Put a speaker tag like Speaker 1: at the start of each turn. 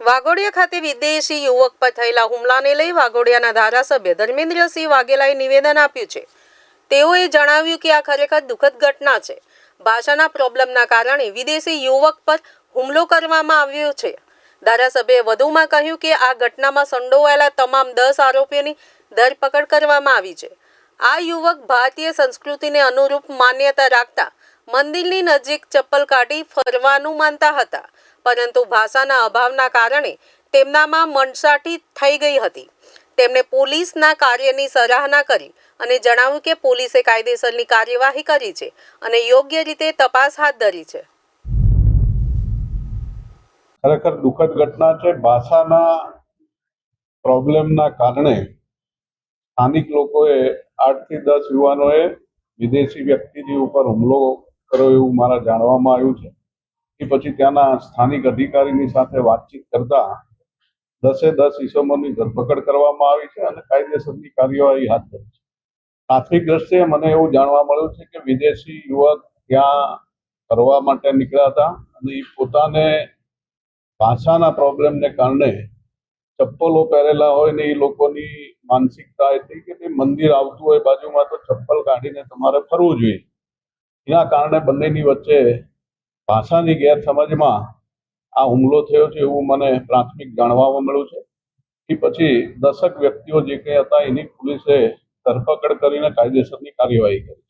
Speaker 1: વાઘોડિયા ખાતે વિદેશી યુવક પર થયેલા હુમલાને લઈ વાઘોડિયાના ધારાસભ્ય ધર્મેન્દ્રસિંહ વાઘેલાએ નિવેદન આપ્યું છે. તેઓએ જણાવ્યું કે આ ખરેખર દુઃખદ ઘટના છે. ભાષાના પ્રોબ્લેમના કારણે વિદેશી યુવક પર હુમલો કરવામાં આવ્યો છે. ધારાસભ્યએ વધુમાં કહ્યું કે આ ઘટનામાં સંડોવાયેલા તમામ દસ આરોપીઓની ધરપકડ કરવામાં આવી છે. આ યુવક ભારતીય સંસ્કૃતિને અનુરૂપ માન્યતા રાખતા મંદિરની નજીક ચપ્પલ કાઢી ફરવાનું માનતા હતા, પરંતુ ભાષાના અભાવના કારણે તેમનામાં મનસાટી થઈ ગઈ હતી. તેમણે પોલીસના કાર્યની સરાહના કરી અને જણાવ્યું કે પોલીસે કાયદેસરની કાર્યવાહી કરી છે અને યોગ્ય રીતે તપાસ હાથ ધરી છે.
Speaker 2: ખરેખર દુઃખદ ઘટના છે. ભાષાના પ્રોબ્લેમના કારણે સ્થાનિક લોકોએ આઠથી દસ યુવાનોએ વિદેશી વ્યક્તિની ઉપર હુમલો કર્યો એવું મારા જાણવામાં આવ્યું છે. એ પછી ત્યાંના સ્થાનિક અધિકારીની સાથે વાતચીત કરતા દસે દસ ઈસમોની ધરપકડ કરવામાં આવી છે અને કાયદેસરની કાર્યવાહી હાથ ધરી છે. આર્થિક દ્રષ્ટિએ મને એવું જાણવા મળ્યું છે કે વિદેશી યુવક ત્યાં ફરવા માટે નીકળ્યા હતા અને એ પોતાને ભાષાના પ્રોબ્લેમને કારણે ચપ્પલો પહેરેલા હોય ને એ લોકોની માનસિકતા હતી કે મંદિર આવતું હોય બાજુમાં તો ચપ્પલ કાઢીને તમારે ફરવું જોઈએ. એના કારણે બંનેની વચ્ચે ભાષાની ગેરસમજમાં આ હુમલો થયો છે એવું મને પ્રાથમિક જાણવા મળ્યું છે એ પછી દશક વ્યક્તિઓ જે કંઈ હતા એની પોલીસે ધરપકડ કરીને કાયદેસરની કાર્યવાહી કરી.